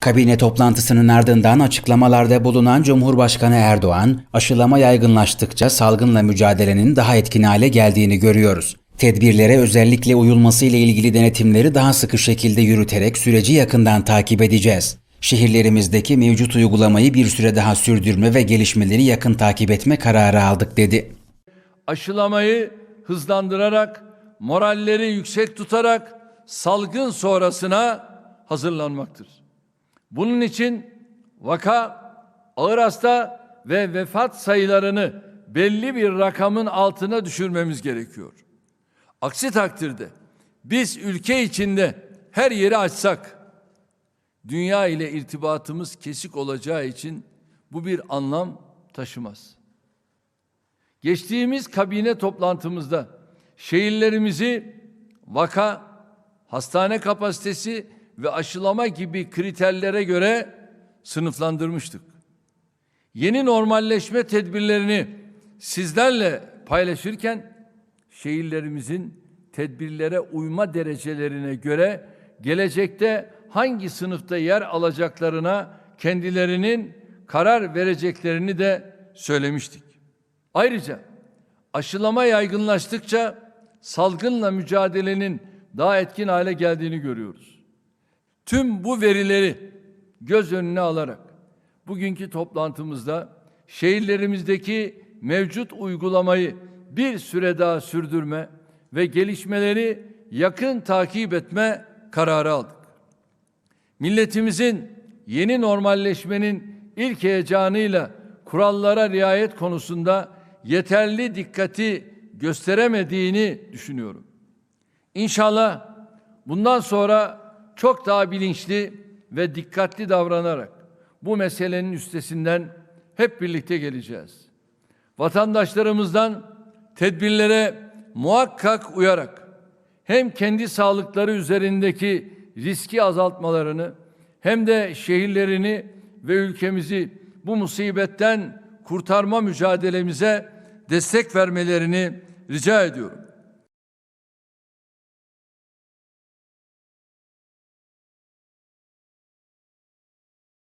Kabine toplantısının ardından açıklamalarda bulunan Cumhurbaşkanı Erdoğan, aşılama yaygınlaştıkça salgınla mücadelenin daha etkin hale geldiğini görüyoruz. Tedbirlere özellikle uyulması ile ilgili denetimleri daha sıkı şekilde yürüterek süreci yakından takip edeceğiz. Şehirlerimizdeki mevcut uygulamayı bir süre daha sürdürme ve gelişmeleri yakın takip etme kararı aldık dedi. aşılamayı hızlandırarak, moralleri yüksek tutarak salgın sonrasına hazırlanmaktır. Bunun için vaka, ağır hasta ve vefat sayılarını belli bir rakamın altına düşürmemiz gerekiyor. Aksi takdirde biz ülke içinde her yeri açsak dünya ile irtibatımız kesik olacağı için bu bir anlam taşımaz. Geçtiğimiz kabine toplantımızda şehirlerimizi vaka, hastane kapasitesi ve aşılama gibi kriterlere göre sınıflandırmıştık. Yeni normalleşme tedbirlerini sizlerle paylaşırken şehirlerimizin tedbirlere uyma derecelerine göre gelecekte hangi sınıfta yer alacaklarına kendilerinin karar vereceklerini de söylemiştik. Ayrıca aşılama yaygınlaştıkça salgınla mücadelenin daha etkin hale geldiğini görüyoruz. Tüm bu verileri göz önüne alarak bugünkü toplantımızda şehirlerimizdeki mevcut uygulamayı bir süre daha sürdürme ve gelişmeleri yakın takip etme kararı aldık. Milletimizin yeni normalleşmenin ilk heyecanıyla kurallara riayet konusunda yeterli dikkati gösteremediğini düşünüyorum. İnşallah bundan sonra çok daha bilinçli ve dikkatli davranarak bu meselenin üstesinden hep birlikte geleceğiz. Vatandaşlarımızdan tedbirlere muhakkak uyarak hem kendi sağlıkları üzerindeki riski azaltmalarını hem de şehirlerini ve ülkemizi bu musibetten kurtarma mücadelemize destek vermelerini rica ediyorum.